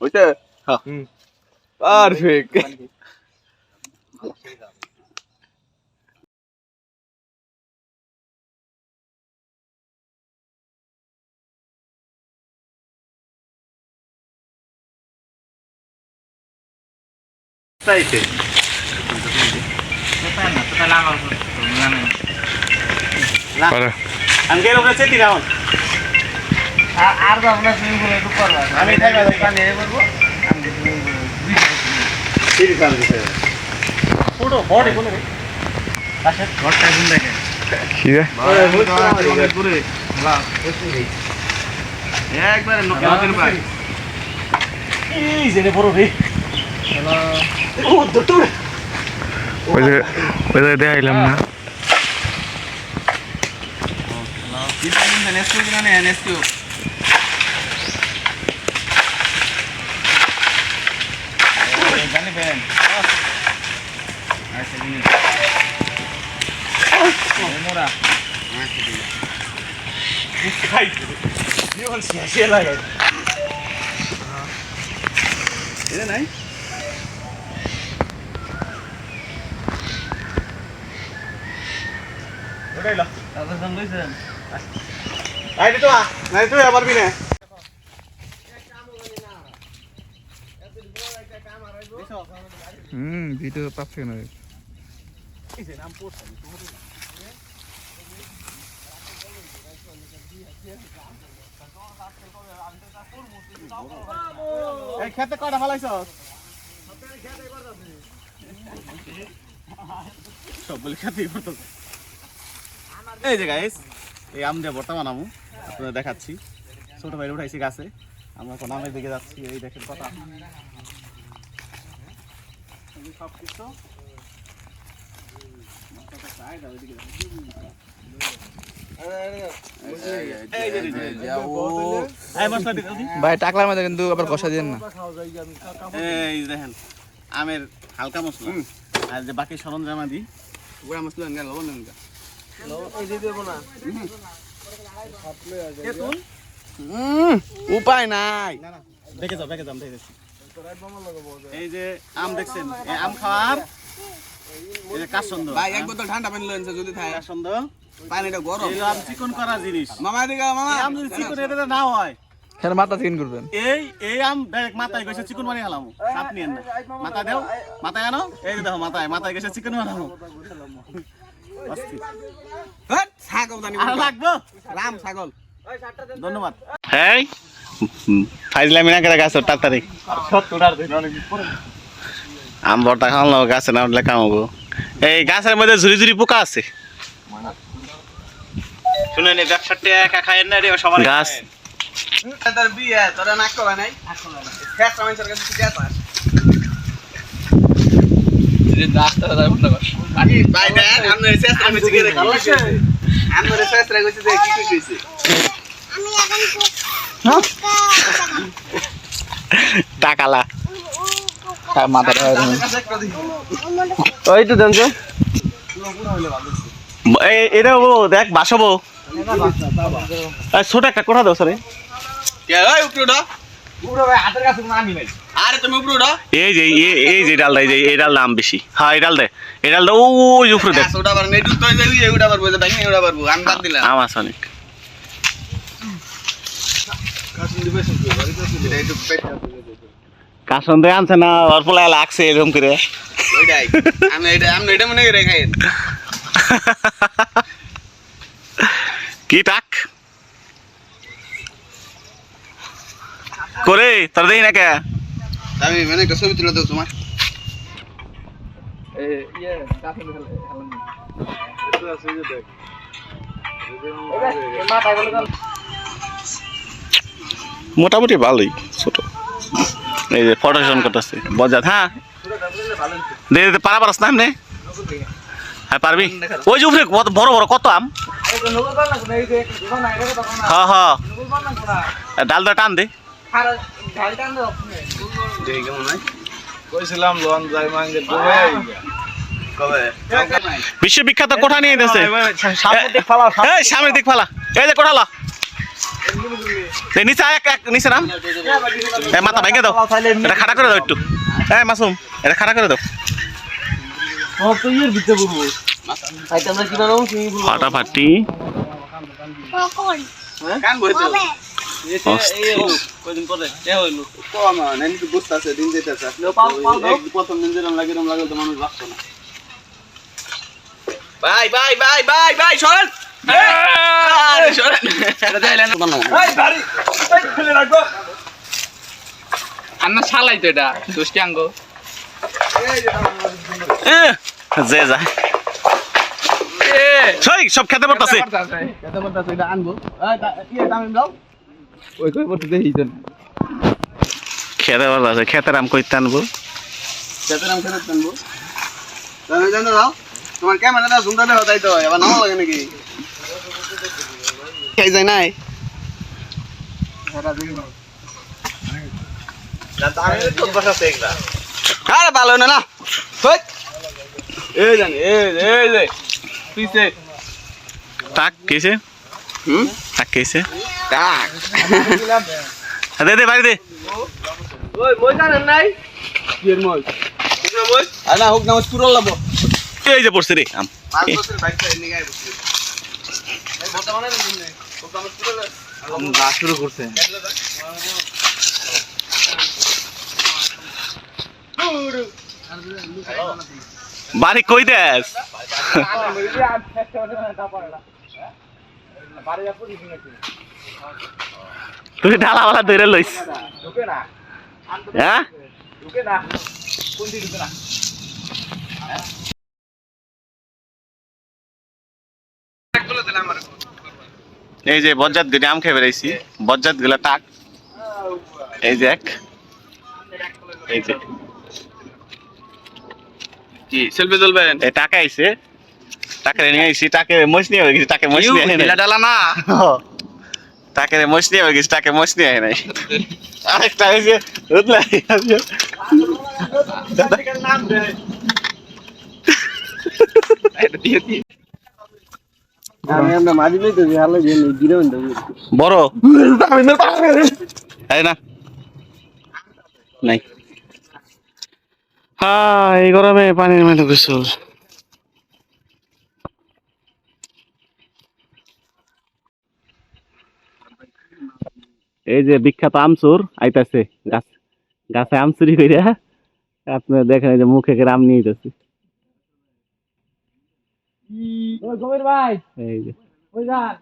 হইছে হ্যাঁ। পারফেক্ট তাইতে আমি গেলে ওখানে চেতি না আর আমরা সুইমিং পুলে একটু করবা আমি এ করব। ছোট বড় এগুলো পাশে। ঘরটা এখন। একবারে এই যে রে বড় রে। ও, দুটো রে। ওই যে ওই যে দেখাইলাম না। নেস্কিউ কিনা নে নেস্কিউ জানি পেন আচ্ছা জিনিস মোরা খাইছে রে। জীবন শেষ হয়ে লাগে। এটা নাই আবার বিনে। হুম ভিডিও পাচ্ছে না খেতে কয়টা ফালাইছস? সবগুলো খেতেই করতেছে। এই যে গাইস এই আম দিয়ে ভর্তা আপনাদের দেখাচ্ছি ছোট ভাই উঠাইছি গাছে আমরা এখন আমের দিকে যাচ্ছি, এই দেখেন কথা সব এই মশলা দিতে দিই। ভাই টাকলার মধ্যে কিন্তু আবার কষা দেন না। এই দেখেন আমের হালকা মশলা। আর যে বাকি সরঞ্জাম আদি গোড়া মশলা নিয়ে লবণ নিয়ে উপায় নাই। দেখে যাও দেখে যাও দেখে এই যে আম দেখছেন আম খাওয়ার ভাই এক বোতল ঠান্ডা পানি লইন যদি থাকে। কাসন্দ পানিটা গরম। এই আম চিকন করা জিনিস। মামা দিকে মামা। এই আম যদি চিকন এটা না হয়। হ্যাঁ মাথা চিকেন করবেন। এই এই আম ডাইরেক্ট মাথায় গেছে চিকন বানিয়ে হালাম। না। মাথা দেও। মাথায় আনো। এই দেখো মাথায় মাথায় গেছে চিকন বানাবো হট ছাগল লাগবো? রাম ছাগল। ধন্যবাদ। হ্যাঁ ফাইজলামি না করে গাছ তাড়াতাড়ি। আম ভর্তা খাওয়ানো গাছে না উঠলে কামাবো এই গাছের মধ্যে ঝুরি ঝুরি পোকা আছে। শুনেন ব্যবসাটা একা খায়েন না রে সবার গাছ। তোর বিয়ে তোরা নাই? ফ্যাস কাছে দেখি। আমরা শেষ রে গেছে যে কি কি কইছে আমি এখন টাকালা মাথাটা ওই তো দেন এটা ও দেখ বাসবো ছোট একটা কোঠা দাও সরে আরে এই যে এই- যে ডালটা এই যে এই ডাল দাম বেশি। হ্যাঁ এই ডাল দে এই ওই উপরে দেখ। গাছ উঠা পারবে না কাশন দিয়ে আনছে না অল্প লাগছে এরকম করে। ওইটাই। আমি এটা আমি এটা মনে করে খাই কি টাক? করে তোর দেখি না কে আমি মানে একটা ছবি তুলে দেবো তোমার। মোটামুটি ভালোই। এই যে ফটো সেশন করতেছে। বজাত হ্যাঁ? দে দে পারা পারাস না এমনি? হ্যাঁ পারবি? ওই যে উপরে কত বড় বড় কত আম? হ্যাঁ হ্যাঁ ডাল দা টান দে। হয় বিশ্ববিখ্যাত কোঠা নিয়ে এই সামনের দিক ফালা। এই যে কোঠা লা। এই নিচে এক এক নিচে নাম। এ মাথা ভেঙে দাও। এটা খাড়া করে দাও একটু। হ্যাঁ মাসুম এটা খাড়া করে দাও। ফাটাফাটি। ভাই ভাই ভাই ভাই ভাই সরেন। আন্না শালাই তো এটা দুষ্টি আঙ্গ। যে যায় সই সব খেতে পড়তাছে এটা আনব। ইয়ে দাম দাও? ওই কই পড়তে দেখিছ খেতে পড়তাছে খেতের আম কইতে আনব। যাতে নাম খেতে আনব। তাহলে জানো দাও তোমার ক্যামেরাটা জুমটা দেওয়া তাই তো এবার নামা লাগে নাকি? খাই যায় নাই? আরে ভালো না না। এই জানি এই যে, এই যে। পিছে টাক কেছে? হুম? টাক কেছে? টাক দে দে বাড়ি দে। ওই মই জানেন নাই? কিয়ের মই। মই? আর না হোক না পুরো লাবো এই যে পড়ছে রে আম। বর্তমানে শুরু করছে। বাড়ি কই দেস? তুই ডালাওয়ালা ধরে লইস। হ্যাঁ? এই যে বজ্জাত গুলি আম খেয়ে বেড়াইছি। বজ্জাতগুলা টাক। এই যে এক। এই যে। কি সেলফি তুলবেন? এই টাকা আইছে। টাকা নিয়ে আইছি টাকে মশ নিয়ে হয়ে গেছে টাকে মশ নিয়ে নাই ডালা না। টাকে মশ নিয়ে হয়ে গেছে টাকে মশ নিয়ে নাই আরেকটা লই তো ভালো যে গিরে হইতো বড়। এই না। নাই। হ্যাঁ এই গরমে পানির গোসল এই যে বিখ্যাত আমচুর আইতাছে গাছ গাছে আম চুরি করে আপনার দেখেন এই যে মুখে করে আম নিয়ে যেতেছে গভীর ভাই এই যে। ওই যান।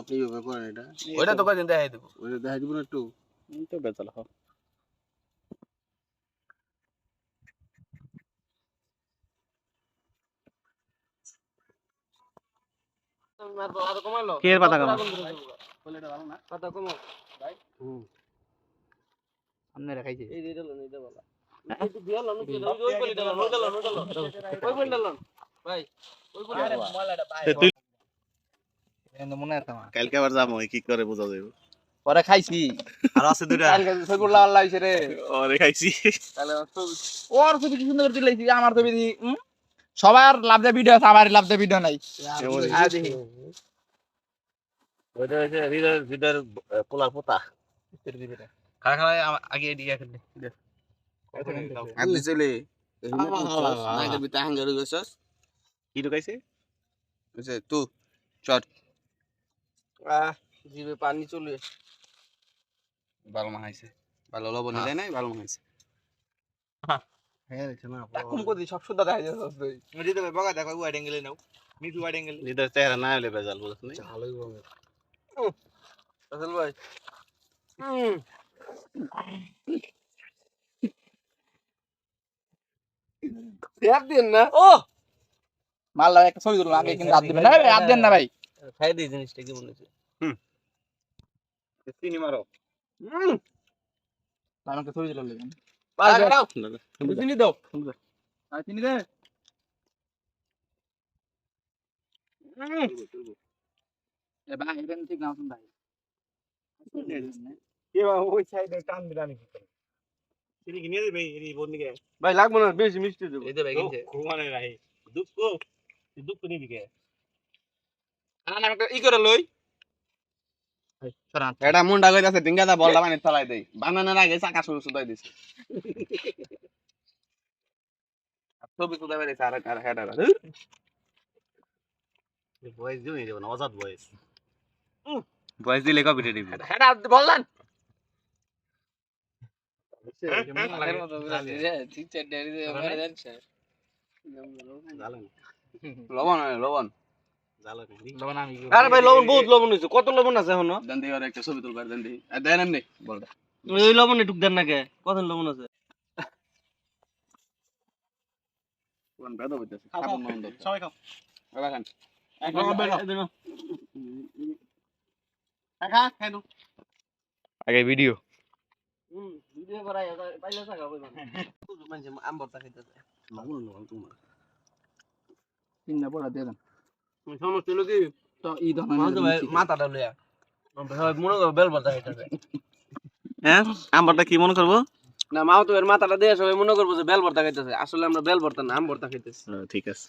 আপনি এটা? ওইটা তো দেখাই দেবো। ওইটা দেখাই দিব না একটু? তো বেতাল হয় কে এর পাতা কামা আপনারা খাইছে। তুই মনে আছে আমার। কালকে আবার যাব কি করে বোঝা যাবে পরে খাইছি। আর আছে দুইটা। সৈকুল্লাহ আল্লাহ হইছে রে। ওরে খাইছি। তাহলে ওর ছবি কি সুন্দর দিলাইছি আমার ছবি দি সবার লাভ দে ভিডিও আছে আমার লাভ দে ভিডিও নাই। ওইটা হচ্ছে হৃদয় হৃদয়ের পোলার পোতা খাওয়া খাওয়া আগে এদিকে খেলে আপনি চলে। নাকের ভিতরে হাঙ্গার গেছস কি ঢুকাইছে? বুঝছে তু চট। আহ জিভে পানি চলে ভালো মাখাইছে। ভালো লবণ দেয় নাই ভালো কদি সব সুদা দেখা যাচ্ছে দিতে ভাই। দিন না। ও! মাল্লা একটা ছবি তুলুন আগে কিন্তু হাত দিবেন। না হাত দেন না ভাই। খাই দিই জিনিসটা কি মনে হচ্ছে চিনি মারো। আমাকে ছবি তুলে নেবেন চিনি দাও চিনি দে এ ভাই এখান থেকে নাও ভাই। ভাই লাগবো না বেশি মিষ্টি দেবো। এই দে ভাই কিনছে। আনা আমি একটা ই করে লই। এটা মুন্ডা কইতাছে ডিঙ্গাটা বলটা মানে দেই। বানানোর আগে চাকা শুরু শুধাই দিছে। আর ছবি শুধাই বেরিয়েছে আর আর হেডার বয়স। দিলে কপিটা দিবি হ্যাঁ বললেন লবণ লবণ। আরে ভাই লবণ বহুত লবণ হয়েছে। কত লবণ আছে এখনও? দেন দিই একটা ছবি তুলবার দেন দিই। আর দেন এমনি বলটা এই লবণ একটু দেন না কে? কত লবণ আছে? কোন বেদ হইতাছে খাব সবাই খাও। এবার খান। আগে ভিডিও করাই পাইলে তো মাথাটা মনে করো বেল খাইতেছে হ্যাঁ? আমবারটা কি মনে করব? না মাও তো এর মাথাটা দিয়ে সবাই মনে করব যে বেল ভর্তা খাইতেছে আসলে আমরা বেল ভর্তা না আম ভর্তা খাইতেছি ঠিক আছে।